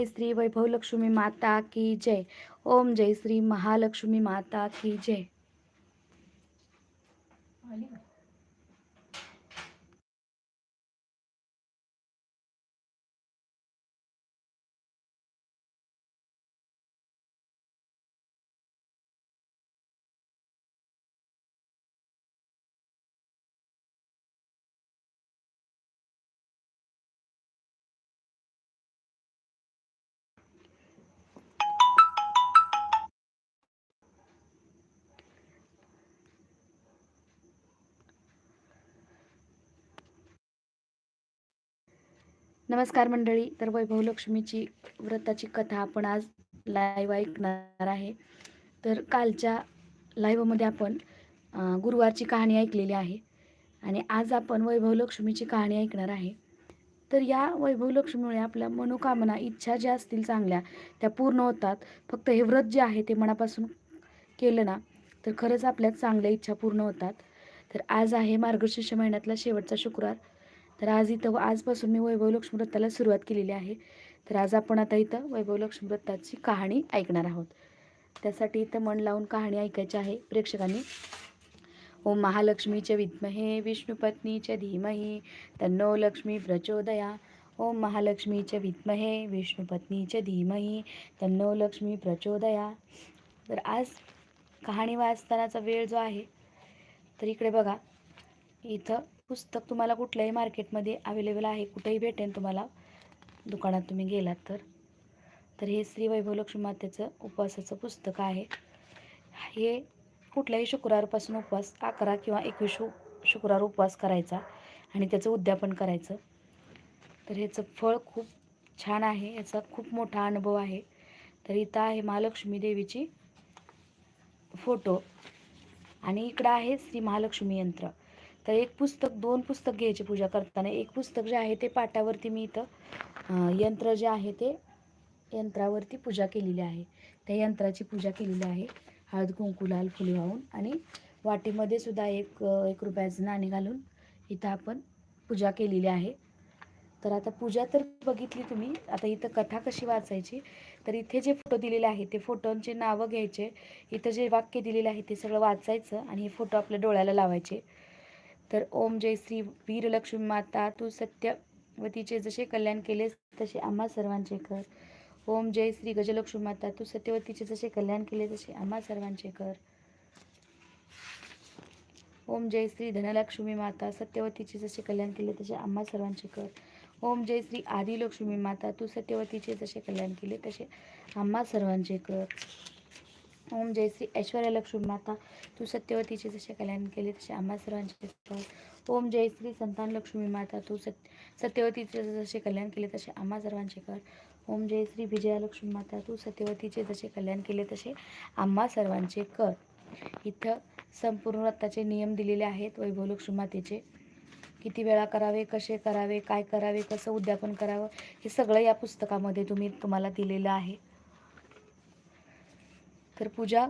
जय श्री वैभव लक्ष्मी माता की जय. ओम जय श्री महालक्ष्मी माता की जय. नमस्कार मंडळी तर वैभव लक्ष्मीची व्रताची कथा आपण आज लाईव्ह ऐकणार आहे. तर कालच्या लाईव्हमध्ये आपण गुरुवारची कहाणी ऐकलेली आहे आणि आज आपण वैभव लक्ष्मीची कहाणी ऐकणार आहे. तर या वैभव लक्ष्मीमुळे आपल्या मनोकामना इच्छा ज्या असतील चांगल्या त्या पूर्ण होतात. फक्त हे व्रत जे आहे ते मनापासून केलं ना तर खरंच आपल्या चांगल्या इच्छा पूर्ण होतात. तर आज आहे मार्गशीर्ष महिन्यातला शेवटचा शुक्रवार. तर आज इथं आजपासून मी वैभव लक्ष्मी व्रताला सुरुवात केलेली आहे. तर आज आपण आता इथं वैभव लक्ष्मी व्रताची कहाणी ऐकणार आहोत. त्यासाठी इथं मन लावून कहाणी ऐकायची आहे प्रेक्षकांनी. ओम महालक्ष्मीच्या विद्महे विष्णुपत्नीच्या धीमही तन्नो लक्ष्मी प्रचोदया. ओम महालक्ष्मीच्या विद्महे विष्णुपत्नीच्या धीमही तन्नो लक्ष्मी प्रचोदया. तर आज कहाणी वाचतानाचा वेळ जो आहे तर इकडे बघा. इथं पुस्तक तुम्हाला कुठल्याही मार्केटमध्ये अवेलेबल आहे कुठेही भेटेल तुम्हाला दुकानात तुम्ही गेलात तर. तर हे श्री वैभव लक्ष्मी मातेचं उपवासाचं पुस्तक आहे. हे कुठल्याही शुक्रवारपासून उपवास अकरा किंवा एकवीस शुक्रवार उपवास करायचा आणि त्याचं उद्यापन करायचं. तर ह्याचं फळ खूप छान आहे याचा खूप मोठा अनुभव आहे. तर इथं आहे महालक्ष्मी देवीची फोटो आणि इकडं आहे श्री महालक्ष्मी यंत्र. तर एक पुस्तक दोन पुस्तक घ्यायचे पूजा करताना. एक पुस्तक जे आहे ते पाटावरती मी इथं यंत्र जे आहे ते यंत्रावरती पूजा केलेली आहे. त्या यंत्राची पूजा केलेली आहे. हळद कुंकू लाल फुले वाहून आणि वाटीमध्ये सुद्धा एक एक रुपयाचं नाणे घालून इथं आपण पूजा केलेली आहे. तर आता पूजा तर बघितली तुम्ही. आता इथं कथा कशी वाचायची? तर इथे जे फोटो दिलेले आहे ते फोटोंचे नावं घ्यायचे. इथं जे वाक्य दिलेले आहे ते सगळं वाचायचं आणि हे फोटो आपल्या डोळ्याला लावायचे. तर ओम जय श्री वीरलक्ष्मी माता तू सत्यवतीचे जसे कल्याण केलेस तसे आम्हा सर्वांचे कर. ओम जय श्री गजलक्ष्मी माता तू सत्यवतीचे जसे कल्याण केले तसे आम्हा सर्वांचे कर. ओम जय श्री धनलक्ष्मी माता सत्यवतीचे जसे कल्याण केले तसे आम्हा सर्वांचे कर. ओम जय श्री आदिलक्ष्मी माता तू सत्यवतीचे जसे कल्याण केले तसे आम्हा सर्वांचे कर. ओम जय श्री ऐश्वर्या लक्ष्मी माता. तू सत्यवतीचे जसे कल्याण केले तसे आम्हा सर्वांचे कर ओम जय श्री संतान लक्ष्मी माता. तू सत्य सत्यवतीचे जसे कल्याण केले तसे आम्हा सर्वांचे कर. ओम जय श्री विजयालक्ष्मी माता. तू सत्यवतीचे जसे कल्याण केले तसे आम्हा सर्वांचे कर. इथं संपूर्ण व्रताचे नियम दिलेले आहेत. वैभव लक्ष्मी मातेचे. किती वेळा करावे कसे करावे काय करावे कसं उद्यापन करावं हे सगळं या पुस्तकामध्ये तुम्ही तुम्हाला दिलेलं आहे. तर पूजा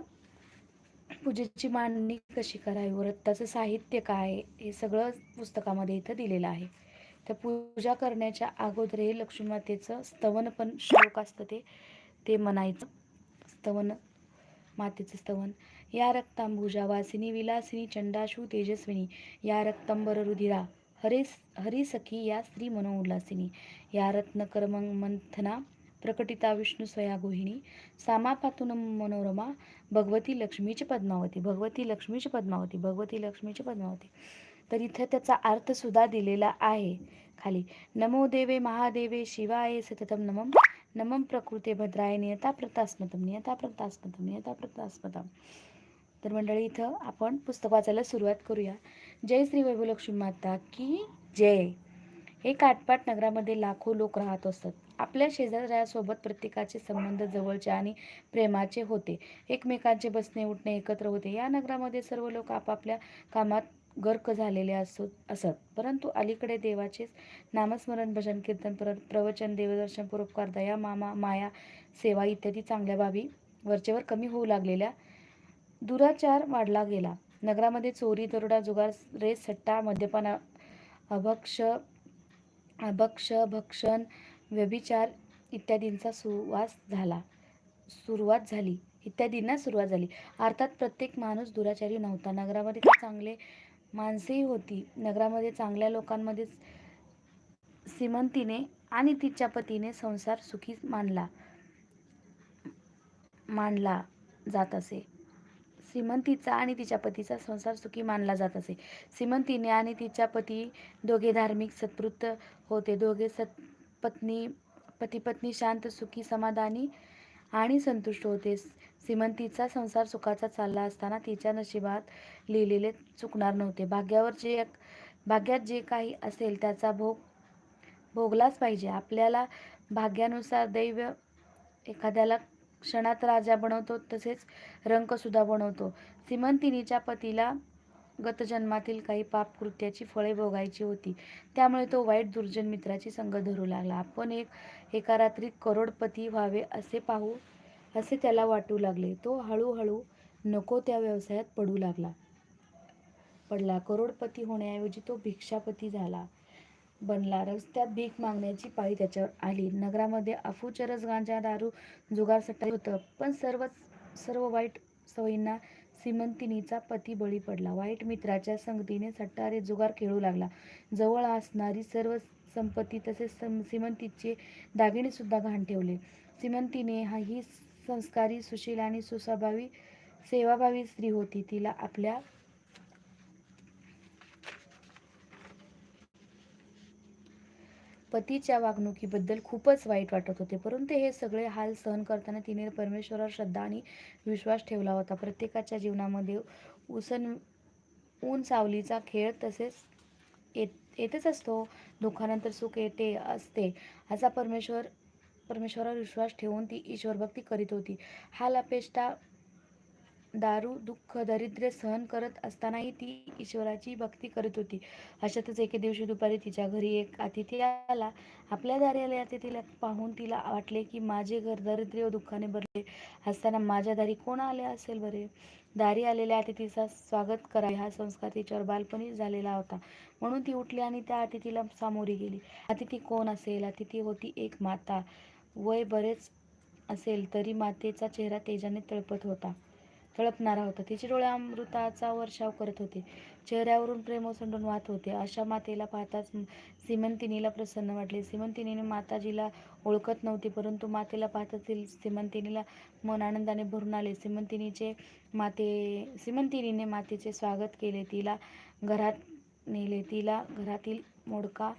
पूजेची मांडणी कशी करावी? व्रताचं साहित्य काय आहे, हे सगळं पुस्तकामध्ये इथं दिलेलं आहे. तर पूजा करण्याच्या अगोदर हे लक्ष्मी मातेचं स्तवन पण श्लोक असतं ते. ते म्हणायचं स्तवन मातेचं स्तवन. या रक्तांबुजा वासिनी विलासिनी चंडाशू तेजस्विनी या रक्तंबर रुधिरा हरे हरी सखी या स्त्री मनोउल्लासिनी या रत्नकर मंथना प्रकटिता विष्णू स्वया गोहिणी सामापातून मनोरमा भगवती लक्ष्मीची पद्मावती भगवती लक्ष्मीची पद्मावती भगवती लक्ष्मीची पद्मावती. तर इथं त्याचा अर्थ सुद्धा दिलेला आहे. खाली नमो देवे महादेवे शिवाय सततम नमम नमम प्रकृते भद्राय नियता प्रतास्मतम नियता प्रतास्मतम नियता प्रतास्मतम. तर मंडळी इथं आपण पुस्तक वाचायला सुरुवात करूया. जय श्री वैभवलक्ष्मी माता की जय. हे काटपाट नगरामध्ये लाखो लोक राहत असतात. आपल्या शेजाऱ्यासोबत प्रत्येकाचे संबंध जवळचे आणि प्रेमाचे होते. एकमेकांचे बसणे उठणे एकत्र होते. या नगरामध्ये सर्व लोक आपापल्या कामात गर्क झालेले असत असत. परंतु अलीकडे देवाचे नामस्मरण भजन कीर्तन पर प्रवचन देवदर्शन परोपकार दया मामा माया सेवा इत्यादी चांगल्या बाबी वरचेवर कमी होऊ लागलेल्या दुराचार वाढला गेला. नगरामध्ये चोरी दरोडा जुगार रेस सट्टा मद्यपान अभक्ष अभक्ष भक्षण व्यभिचार इत्यादींचा सुवास झाला. सुरुवात झाली. इत्यादींना सुरुवात झाली. अर्थात प्रत्येक माणूस दुराचारी नव्हता. नगरामध्ये तर चांगले माणसेही होती. नगरामध्ये चांगल्या लोकांमध्ये श्रीमंतीने आणि तिच्या पतीने संसार सुखी मानला मानला जात असे. श्रीमंतीचा आणि तिच्या पतीचा संसार सुखी मानला जात असे. श्रीमंतीने आणि तिच्या पती दोघे धार्मिक सत्पृत होते. दोघे सत पत्नी पतीपत्नी शांत सुखी समाधानी आणि संतुष्ट होते. श्रीमंतीचा संसार सुखाचा चालला असताना तिच्या नशिबात लिहिलेले चुकणार नव्हते. भाग्यावर जे भाग्यात जे काही असेल त्याचा भोग भोगलाच पाहिजे. आपल्याला भाग्यानुसार दैव एखाद्याला क्षणात राजा बनवतो तसेच रंकसुद्धा बनवतो. श्रीमंतिनीच्या पतीला गतजन्मातील काही पापकृत्याची फळे भोगायची होती. त्यामुळे तो वाईट दुर्जन मित्राची संग धरू लागला. आपण एक एका रात्री करोडपती व्हावे असे पाहू असे त्याला वाटू लागले. तो हळूहळू नको त्या व्यवसायात पडू लागला. पडला. करोडपती होण्याऐवजी तो भिक्षापती झाला. बनला. रस्त्यात भीक मागण्याची पाळी त्याच्यावर आली. नगरामध्ये अफू चरस गांजा दारू जुगार सट्टा होतं. पण सर्व सर्व वाईट सवयींना श्रीमंतिनीचा पती बळी पडला. वाईट मित्राच्या संगतीने सट्टारे जुगार खेळू लागला. जवळ असणारी सर्व संपत्ती तसेच सम श्रीमंतीचे दागिने सुद्धा घाण ठेवले. श्रीमंतीने हा ही संस्कारी सुशील आणि सुस्वभावी सेवाभावी स्त्री होती. तिला आपल्या पतीच्या वागणुकीबद्दल खूपच वाईट वाटत होते. परंतु हे सगळे हाल सहन करताना तिने परमेश्वरावर श्रद्धा आणि विश्वास ठेवला होता. प्रत्येकाच्या जीवनामध्ये उसन ऊन सावलीचा खेळ तसेच येत येतच असतो. दुःखानंतर सुख येते असते. असा परमेश्वर परमेश्वरावर विश्वास ठेवून ती ईश्वरभक्ती करीत होती. हाल अपेष्टा दारू दुःख दारिद्र्य सहन करत असतानाही ती ईश्वराची भक्ती करत होती. अशातच एके दिवशी दुपारी तिच्या घरी एक अतिथी आला. आपल्या दारी आले अतिथीला पाहून तिला वाटले की माझे घर दारिद्र्य व दुःखाने भरले असताना माझ्या दारी कोण आले असेल बरे? दारी आलेल्या अतिथीचा स्वागत करावे हा संस्कार तिच्यावर बालपणी झालेला होता. म्हणून ती उठली आणि त्या अतिथीला सामोरी गेली. अतिथी कोण असेल? अतिथी होती एक माता. वय बरेच असेल तरी मातेचा चेहरा तेजाने तळपत होता. तळपणारा होता. तिचे डोळे अमृताचा वर्षाव करत होते. चेहऱ्यावरून प्रेम ओसंडून वाहत होते. अशा मातेला पाहताच सीमंतिनीला प्रसन्न वाटले. सीमंतिनीने माताजीला ओळखत नव्हती परंतु मातेला पाहताच सीमंतिनीला मन आनंदाने भरून आले. सीमंतिनीचे माते सीमंतिनीने मातेचे स्वागत केले. तिला घरात नेले. तिला घरातील मोडका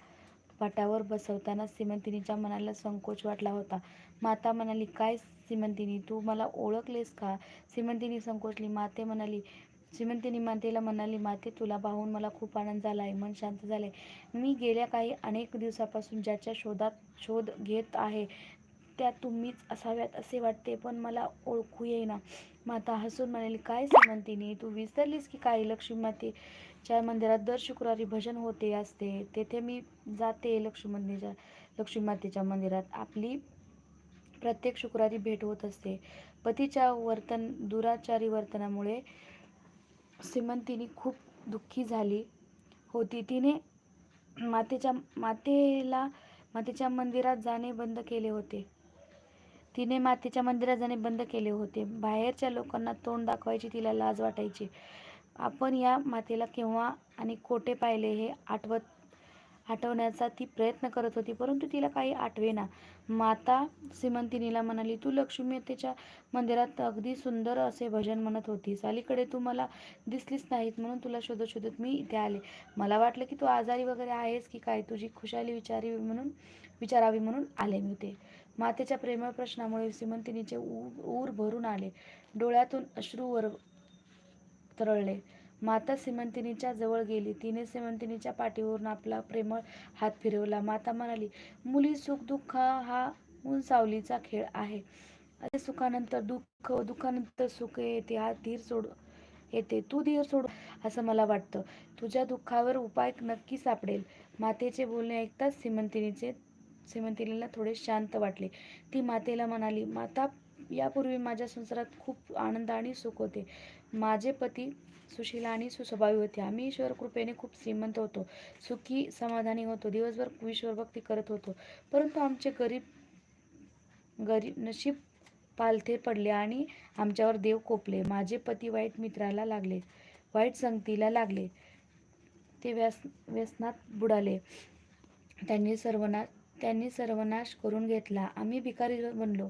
पाटावर बसवताना सीमंतिनीच्या मनाला संकोच वाटला होता. माता म्हणाली काय श्रीमंतीनी तू मला ओळखलेस का? श्रीमंतीनी संकोचली माते म्हणाली श्रीमंतीनी मातेला म्हणाली माते तुला पाहून मला खूप आनंद झाला आहे मन शांत झाले मी गेल्या काही अनेक दिवसापासून ज्याच्या शोधात शोध घेत आहे त्या तुम्हीच असाव्यात असे वाटते पण मला ओळखू येईना. माता हसून म्हणाली काय श्रीमंतीनी तू विसरलीस की काय लक्ष्मी माते मातेच्या मंदिरात दर शुक्रवारी भजन होते असते. तेथे मी जाते लक्ष्मी मंदिरच्या लक्ष्मी मातेच्या मंदिरात. आपली प्रत्येक शुक्रवारी भेट होत असते. पतीच्या वर्तन दुराचारी वर्तनामुळे श्रीमंतीनी खूप दुःखी झाली होती. तिने मातेच्या मातेला मातेच्या मंदिरात जाणे बंद केले होते. तिने मातेच्या मंदिरात जाणे बंद केले होते. बाहेरच्या लोकांना तोंड दाखवायची तिला लाज वाटायची. आपण या मातेला केव्हा आणि कोठे पाहिले हे आठवत आठवण्याचा ती प्रयत्न करत होती परंतु तिला काही आठवेना. माता श्रीमंतिनीला म्हणाली तू लक्ष्मीतेच्या मंदिरात अगदी सुंदर असे भजन म्हणत होतीस. अलीकडे तू मला दिसलीच नाहीत म्हणून तुला शोधत शोधत मी इथे आले. मला वाटलं की तू आजारी वगैरे आहेस की काय? तुझी खुशाली विचारी म्हणून विचारावी म्हणून आले मी ते मातेच्या प्रेमळ प्रश्नामुळे श्रीमंतिनीचे ऊर भरून आले. डोळ्यातून अश्रू वर तरळले. माता सिमंतिनीच्या जवळ गेली. तिने श्रीमंतिनीच्या पाठीवरून आपला प्रेमळ हात फिरवला. माता म्हणाली मुली सुख दुःख हा ऊन सावलीचा खेळ आहे. असे सुखानंतर दुःख दुःखानंतर सुख येते. हा धीर सोड येते. तू धीर सोड असं मला वाटतं. तुझ्या दुःखावर उपाय नक्की सापडेल. मातेचे बोलणे ऐकताच श्रीमंतिनीचे श्रीमंतिनीला थोडे शांत वाटले. ती मातेला म्हणाली माता यापूर्वी माझ्या संसारात खूप आनंद आणि सुख होते. माझे पती सुशीला आणि सुस्वभावी होते. आम्ही ईश्वर कृपेने खूप श्रीमंत होतो. सुखी समाधानी होतो. दिवसभर ईश्वर भक्ती करत होतो. परंतु आमचे गरीब गरीब नशीब पालथे पडले आणि आमच्यावर देव कोपले. माझे पती वाईट मित्राला लागले. वाईट संगतीला लागले. ते व्यस व्यसनात बुडाले. त्यांनी सर्वनाश त्यांनी सर्वनाश करून घेतला. आम्ही भिकारी बनलो.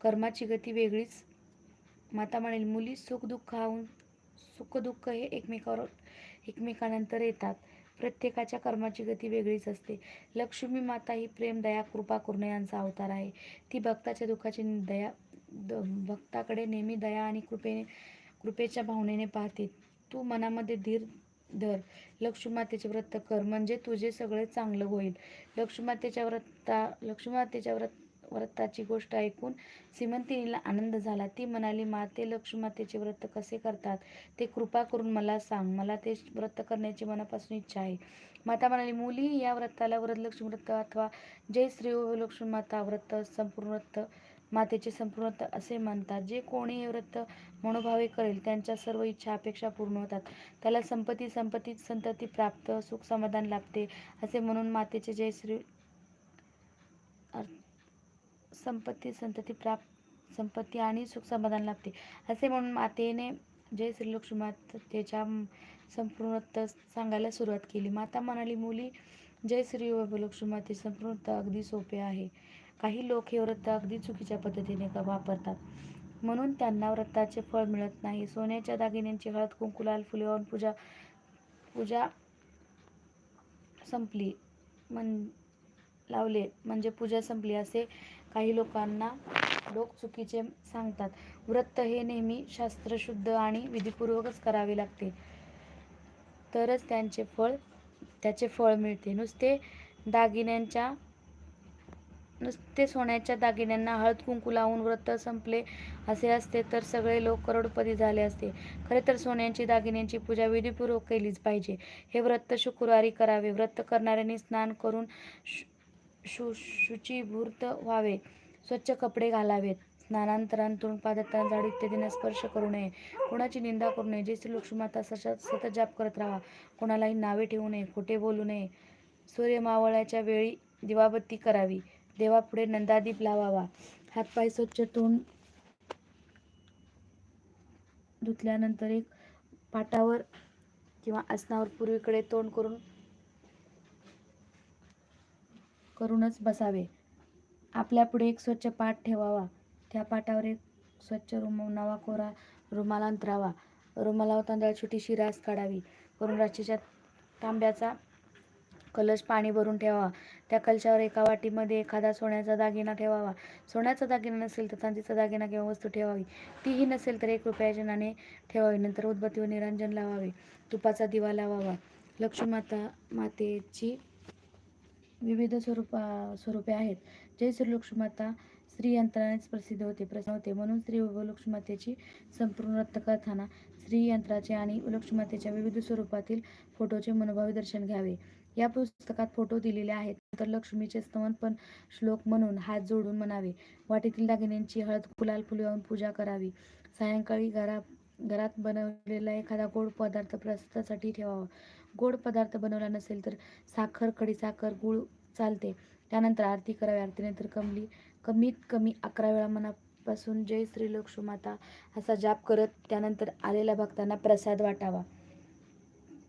कर्माची गती वेगळीच. माता म्हणेल मुली सुख दुःखाहून सुखदुःख हे एकमेकावर एकमेकानंतर येतात. प्रत्येकाच्या कर्माची गती वेगळीच असते. लक्ष्मी माता ही प्रेम दया कृपा करुणा यांचा अवतार आहे. ती भक्ताच्या दुःखाची दया द भक्ताकडे नेहमी दया आणि कृपेने कृपेच्या भावनेने पाहते. तू मनामध्ये धीर धर. लक्ष्मीमातेचे व्रत कर. म्हणजे तुझे सगळे चांगलं होईल. लक्ष्मीमातेच्या व्रता लक्ष्मीमातेच्या व्रत व्रताची गोष्ट ऐकून सीमंतिनीला आनंद झाला. ती म्हणाली माते लक्ष्मीमातेचे व्रत कसे करतात? ते कृपा करून मला सांग. मला ते व्रत करण्याची मनापासून इच्छा आहे. माता म्हणाली मुली या व्रताला वरदलक्ष्मी व्रत अथवा जय श्री लक्ष्मी माता व्रत संपूर्ण व्रत मातेचे संपूर्ण व्रत असे म्हणतात. जे कोणी हे व्रत मनोभावे करेल त्यांच्या सर्व इच्छा अपेक्षा पूर्ण होतात. त्याला संपत्ती संपत्ती संतती प्राप्त सुख समाधान लाभते असे म्हणून मातेचे जय श्री संपत्ती संतती प्राप्त संपत्ती आणि सुख समाधान लाभते. असे म्हणून मातेने जय श्री लक्ष्मी संपूर्ण सांगायला सुरुवात केली. माता म्हणाली मुली जय श्री लक्ष्मीमाते संपूर्ण अगदी सोपे आहे. काही लोक हे व्रत अगदी चुकीच्या पद्धतीने वापरतात? म्हणून त्यांना व्रताचे फळ मिळत नाही. सोन्याच्या दागिन्यांची हळद कुंकू लाल फुले वाहून पूजा पूजा संपली म्हण लावले म्हणजे पूजा संपली असे काही लोकांना लोक चुकीचे सांगतात. व्रत हे नेहमी शास्त्रशुद्ध आणि विधीपूर्वकच करावे लागते. तरच त्यांचे फळ त्याचे फळ मिळते. नुसते दागिन्यांच्या नुसते सोन्याच्या दागिन्यांना हळद कुंकू लावून व्रत संपले असे असते तर सगळे लोक करोडपती झाले असते. खरे तर सोन्यांची दागिन्यांची पूजा विधीपूर्वक केलीच पाहिजे. हे व्रत शुक्रवारी करावे. व्रत करणाऱ्यांनी स्नान करून शु शुचीभूर्त व्हावे. स्वच्छ कपडे घालावेत. स्नानांतरांतून पादत्राण झाड इत्यादींना स्पर्श करू नये. कोणाची निंदा करू नये. जैसे लक्ष्मीमाता सशात सतत जाप करत राहा. कोणालाही नावे ठेवू नये. खोटे बोलू नये. सूर्य मावळ्याच्या वेळी दिवाबत्ती करावी. देवापुढे नंदादीप लावावा. हातपाय स्वच्छ तोंड धुतल्यानंतर एक पाटावर किंवा आसनावर पूर्वीकडे तोंड करून करूनच बसावे. आपल्यापुढे एक स्वच्छ पाट ठेवावा. त्या पाटावर एक स्वच्छ रुम नवा कोरा रुमाल अंतरावा. रुमालावर तांदळाची छोटीशी रास काढावी. करून राशीच्या तांब्याचा कलश पाणी भरून ठेवावा. त्या कलशावर एका वाटीमध्ये एखादा सोन्याचा दागिना ठेवावा. सोन्याचा दागिना नसेल तर चांदीचा दागिना किंवा वस्तू ठेवावी. तीही नसेल तर एक रुपयाच्या नाणे ठेवावी. नंतर उदबत्ती व निरंजन लावावे. तुपाचा दिवा लावावा. लक्ष्मी माता मातेची विविध स्वरूपा स्वरूपे आहेत. जय श्री लक्ष्मीमाता स्त्री यंत्रानेच प्रसिद्ध होते प्रसन्न होते. म्हणून स्त्री व लक्ष्मीमातेची संपूर्ण रक्तकथाना स्त्री यंत्राचे आणि लक्ष्मीमातेच्या विविध स्वरूपातील फोटोचे मनोभावी दर्शन घ्यावे. या पुस्तकात फोटो दिलेले आहेत. नंतर लक्ष्मीचे स्तवन पण श्लोक म्हणून हात जोडून म्हणावे. वाटेतील दागिन्यांची हळद फुलाल फुले वाहून पूजा करावी. सायंकाळी घरा घरात बनवलेला एखादा गोड पदार्थ प्रसादासाठी ठेवावा. गोड पदार्थ बनवला नसेल तर साखर खडीसाखर गूळ चालते. त्यानंतर आरती करावी. आरतीनंतर कमली कमीत कमी अकरा वेळा मनापासून जय श्री लक्ष्मी माता असा जाप करत त्यानंतर आलेल्या भक्तांना प्रसाद वाटावा.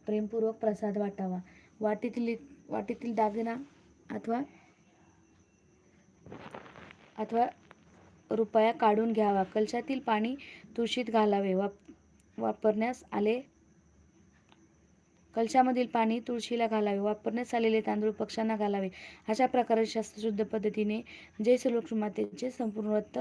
प्रेमपूर्वक प्रसाद वाटावा. वाटीतील वाटीतील दागिना अथवा अथवा रुपया काढून घ्यावा. कलशातील पाणी तुळशीत घालावे. वाप वापरण्यास आले कलशामधील पाणी तुळशीला घालावे वापरण्यास आलेले तांदूळ पक्ष्यांना घालावे. अशा प्रकारे शास्त्रशुद्ध पद्धतीने जय सुलक्ष्मी मातेचे संपूर्ण व्रत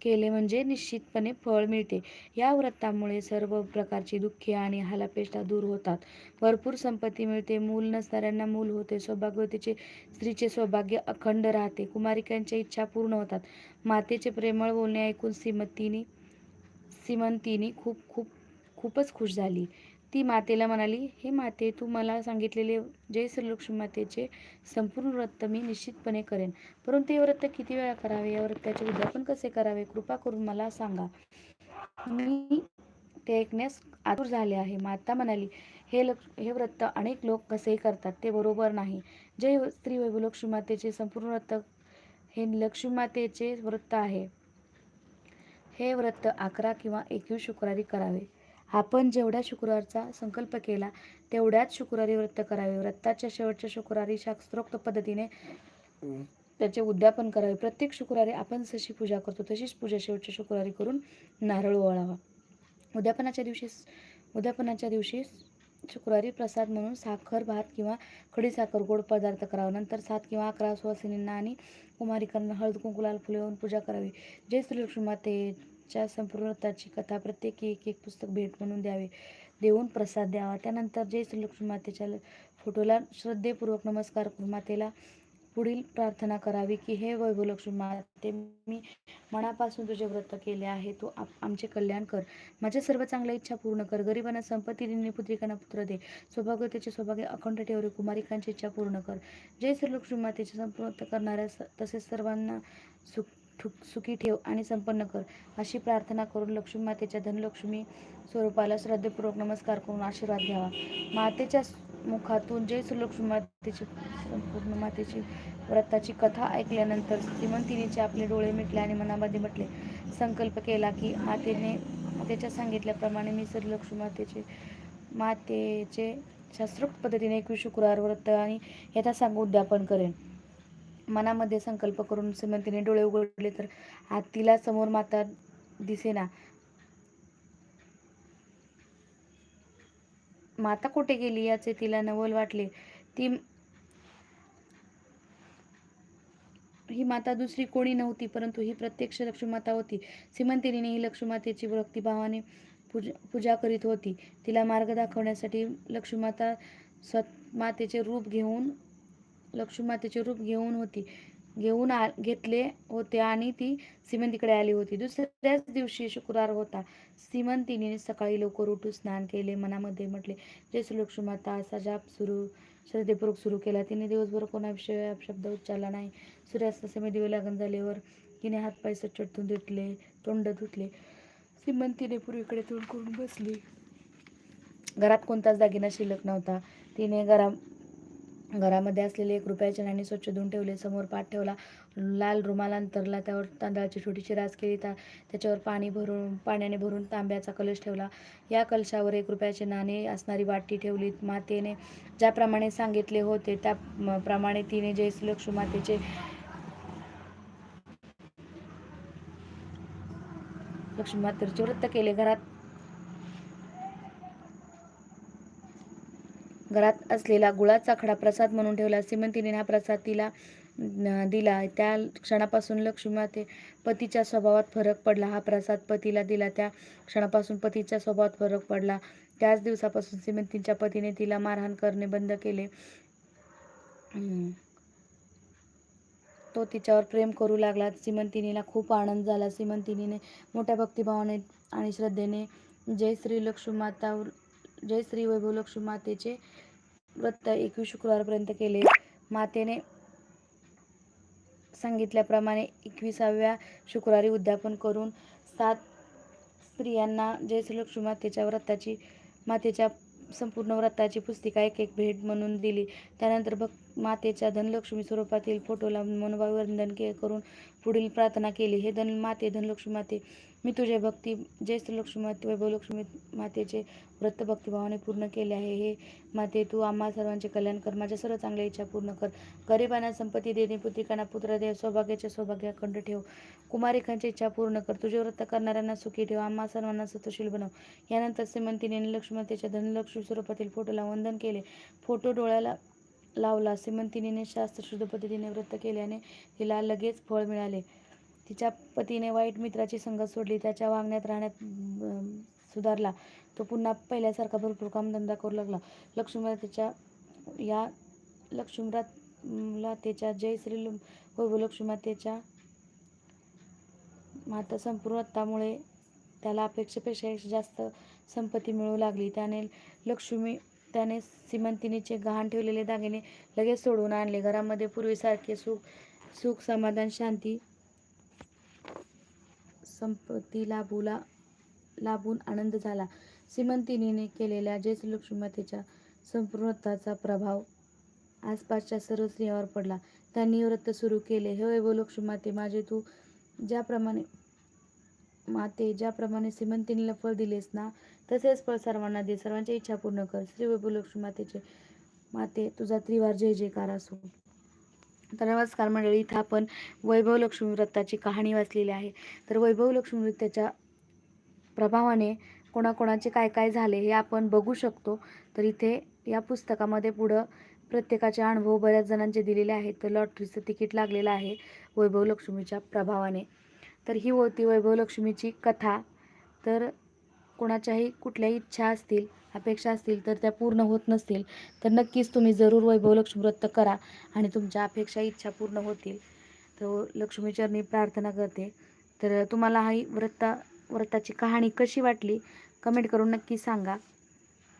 केले म्हणजे निश्चितपणे फळ मिळते. या व्रतामुळे सर्व प्रकारची दुःखे आणि हालापेष्टा दूर होतात. भरपूर संपत्ती मिळते मूल नसणाऱ्यांना मूल होते सौभाग्यवतीचे स्त्रीचे सौभाग्य अखंड राहते कुमारिकांच्या इच्छा पूर्ण होतात. मातेचे प्रेमळ बोलणे ऐकून श्रीमतीने श्रीमंतीने खूप खूप खूपच खुश झाली. ती मातेला म्हणाली हे माते तू मला सांगितलेले जय श्री लक्ष्मी मातेचे संपूर्ण व्रत मी निश्चितपणे करेन. परंतु हे व्रत किती वेळा करावे? या व्रताचे उद्यापन कसे करावे? कृपा करून मला सांगा. मी ते ऐकण्यास आतुर झाले आहे. माता म्हणाली हे लक्ष हे व्रत अनेक लोक कसेही करतात ते बरोबर नाही. जय स्त्री वैभव लक्ष्मी मातेचे संपूर्ण व्रत हे लक्ष्मी मातेचे व्रत आहे. हे व्रत अकरा किंवा एकवीस शुक्रवारी करावे. आपण जेवढ्या शुक्रवारचा संकल्प केला तेवढ्याच शुक्रवारी व्रत करावे. व्रताच्या शेवटच्या शुक्रवारी शास्त्रोक्त पद्धतीने त्याचे उद्यापन करावे. प्रत्येक शुक्रवारी आपण जशी पूजा करतो तशीच पूजा शेवटच्या शुक्रवारी करून नारळ ओळावा उद्यापनाच्या दिवशी उद्यापनाच्या दिवशी शुक्रवारी प्रसाद म्हणून साखर भात किंवा खडीसाखर गोड पदार्थ करावा. नंतर सात किंवा अकरा सुवासिनींना आणि कुमारिकांना हळद कुंकुलाल फुले वाहून पूजा करावी. जय श्रीलक्ष्मी माते. च्या संपूर्ण व्रताची कथा प्रत्येकी एक एक पुस्तक भेट म्हणून द्यावे. देऊन प्रसाद द्यावा. त्यानंतर जय श्री लक्ष्मी मातेच्या फोटोला श्रद्धेपूर्वक नमस्कार करून मातेला पुढील प्रार्थना करावी की हे वैभव लक्ष्मी माते मी मनापासून तुझे व्रत केले आहे. तू आमचे कल्याण कर. माझ्या सर्व चांगल्या इच्छा पूर्ण कर. गरिबांना संपत्ती दिनी पुत्रिकांना पुत्र दे. सौभाग्यतेचे सौभाग्य अखंड ठेवरे कुमारिकांची इच्छा पूर्ण कर. जय श्री लक्ष्मी मातेचे संपूर्ण करणाऱ्या तसेच सर्वांना सुख सुखी ठेव आणि संपन्न कर. अशी प्रार्थना करून लक्ष्मी मातेच्या धनलक्ष्मी स्वरूपाला श्रद्धेपूर्वक नमस्कार करून आशीर्वाद घ्यावा. मातेच्या मुखातून जय श्री लक्ष्मी मातेची संपूर्ण मातेची व्रताची कथा ऐकल्यानंतर श्रीमंतिनीचे आपले डोळे मिटले आणि मनामध्ये म्हटले संकल्प केला की मातेने त्याच्या सांगितल्याप्रमाणे मी श्री लक्ष्मी मातेचे मातेचे शास्त्रोक्त पद्धतीने एकवीस शुक्रवार व्रत आणि यथासांग उद्यापन करेन. मनामध्ये संकल्प करून श्रीमंतीने डोळे उघडले तर आतीला तिला समोर माता दिसेना. माता कुठे गेली याचे तिला नवल वाटले. ती ही माता दुसरी कोणी नव्हती परंतु ही प्रत्यक्ष लक्ष्मीमाता होती. श्रीमंतिनीने ही लक्ष्मीमातेची भक्तिभावाने पूजा पूजा करीत होती. तिला मार्ग दाखवण्यासाठी लक्ष्मीमाता स्वत मातेचे रूप घेऊन लक्ष्मीमातेचे रूप घेऊन होती. घेऊन आ घेतले होते आणि ती श्रीमंतीकडे आली होती. दुसऱ्याच दिवशी शुक्रवार होता. सिमंतीने सकाळी लवकर उठून स्नान केले. मनामध्ये म्हटले जय लक्ष्मीमाता असा जाप सुरू श्रद्धेपूर्वक सुरू केला. तिने दिवसभर कोणाविषयी शब्द उच्चारला नाही. सूर्यास्तासमय दिवे लागून झाल्यावर तिने हातपाय स्वच्छ धुतले तोंड धुतले. श्रीमंतीने पूर्वीकडे तोंड करून बसली. घरात कोणताच दागिना शिल्लक नव्हता. तिने घरा घरामध्ये असलेले एक रुपयाचे नाणे स्वच्छ धुवून ठेवले समोर पाठ ठेवला. लाल रुमाल अंतरला त्यावर तांदळाची छोटीशी रास केली. त्या त्याच्यावर पाणी भरून पाण्याने भरून तांब्याचा कलश ठेवला. या कलशावर एक रुपयाचे नाणे असणारी वाटी ठेवली. मातेने ज्याप्रमाणे सांगितले होते त्या प्रमाणे तिने जय लक्ष्मी मातेचे लक्ष्मी मातेचे व्रत केले. घरात घरात असलेला गुळाचा खडा प्रसाद म्हणून ठेवला. श्रीमंतीने हा प्रसाद तिला दिला. त्या क्षणापासून लक्ष्मीमाते पतीच्या स्वभावात फरक पडला. हा प्रसाद पतीला दिला. त्या क्षणापासून पतीच्या स्वभावात फरक पडला. त्याच दिवसापासून श्रीमंतींच्या पतीने तिला मारहाण करणे बंद केले. तो तिच्यावर प्रेम करू लागला. श्रीमंतिनीला खूप आनंद झाला. श्रीमंतिनीने मोठ्या भक्तिभावाने आणि श्रद्धेने जय श्री लक्ष्मी माता जय श्री वैभव लक्ष्मी मातेचे व्रत एकवीस शुक्रवारपर्यंत केले. मातेने सांगितल्याप्रमाणे एकविसाव्या शुक्रवारी उद्यापन करून सात स्त्रियांना जय श्री लक्ष्मी मातेच्या व्रताची मातेच्या संपूर्ण व्रताची पुस्तिका एक एक भेट म्हणून दिली. त्यानंतर भक्त मातेच्या धनलक्ष्मी स्वरूपातील फोटोला मनोभावी वंदन के करून पुढील प्रार्थना केली. हे धन माते धनलक्ष्मी माते मी तुझे भक्ती ज्येष्ठ लक्ष्मी वैभव लक्ष्मी मातेचे व्रत भक्तिभावाने पूर्ण केले आहे. हे माते तू आम्हा सर्वांचे कल्याण कर. माझ्या सर्व चांगल्या इच्छा पूर्ण कर. गरिबांना संपत्ती देणे पुत्रिकांना पुत्र दे. सौभाग्याचे सौभाग्य अखंड ठेव. कुमारिकांची इच्छा पूर्ण कर. तुझे व्रत करणाऱ्यांना सुखी ठेव. आम्हा सर्वांना सतशील बनव. यानंतर श्रीमंतीने लक्ष्मीतेच्या धनलक्ष्मी स्वरूपातील फोटोला वंदन केले. फोटो डोळ्याला लावला. श्रीमंतिनीने शास्त्रशुद्ध पद्धतीने व्रत केल्याने तिला लगेच फळ मिळाले. तिच्या पतीने वाईट मित्राची संगत सोडली. त्याच्या वागण्यात राहण्यात सुधारला. तो पुन्हा पहिल्यासारखा भरपूर कामधंदा करू लागला. लक्ष्मीमातेच्या या लक्ष्मीरात त्याच्या जयश्री ल- वैभव लक्ष्मीमातेच्या माता संपूर्णतामुळे त्याला अपेक्षेपेक्षा जास्त संपत्ती मिळू लागली. त्याने लक्ष्मी त्याने श्रीमंतिनीचे गहाण ठेवलेले दागिने लगेच सोडून आणले. घरामध्ये पूर्वीसारखे सुख सुख समाधान शांती संपत्ती लाभूला लाभून आनंद झाला. श्रीमंतिनीने केलेल्या जय श्री मातेच्या संपूर्णताचा प्रभाव आसपासच्या सर्व स्त्रियांवर पडला. त्यांनी व्रत सुरू केले. हे वैभव लक्ष्मी माते माझे तू ज्याप्रमाणे माते ज्याप्रमाणे श्रीमंतीला फळ दिलेस ना तसेच फळ सर्वांना दे. सर्वांच्या इच्छा पूर्ण कर. श्री वैभव लक्ष्मी मातेचे माते तुझा त्रिवार जय जयकार असो. तर नमस्कार मंडळी इथं आपण वैभव लक्ष्मी व्रताची कहाणी वाचलेली आहे. तर वैभव लक्ष्मी व्रताच्या प्रभावाने कोणाकोणाचे काय काय झाले हे आपण बघू शकतो. तर इथे या पुस्तकामध्ये पुढं प्रत्येकाचे अनुभव बऱ्याच जणांचे दिलेले आहेत. तर लॉटरीचं तिकीट लागलेलं आहे वैभव लक्ष्मीच्या प्रभावाने. तर ही होती वैभव लक्ष्मीची कथा. तर कोणाच्याही कुठल्याही इच्छा असतील अपेक्षा असतील तर त्या पूर्ण होत नसतील तर नक्कीच तुम्ही जरूर वैभव लक्ष्मी व्रत करा आणि तुमच्या अपेक्षा इच्छा पूर्ण होतील. तर लक्ष्मीचरणी प्रार्थना करते. तर तुम्हाला ही व्रता व्रताची कहाणी कशी वाटली? कमेंट करून नक्की सांगा.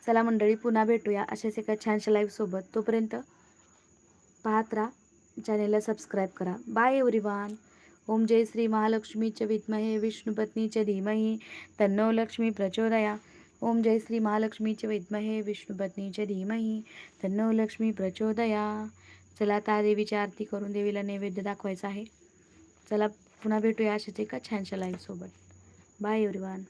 चला मंडळी पुन्हा भेटूया अशाच एका छानशा लाईव्हसोबत तोपर्यंत पाहत राहा. चॅनेलला सबस्क्राईब करा. बाय एव्हरीवन ओम जय श्री महालक्ष्मीच्या विद्महे विष्णुपत्नीच्या धीमही. तन्नो लक्ष्मी प्रचोदया. ओम जय श्री महालक्ष्मीच्या विद्महे विष्णुपत्नीच्या धीमही तन्नो लक्ष्मी प्रचोदया. चला आता देवीची आरती करून देवीला नैवेद्य दाखवायचा आहे. चला पुन्हा भेटूया अशाच एका छानशा लाईव्हसोबत बाय एवरीवन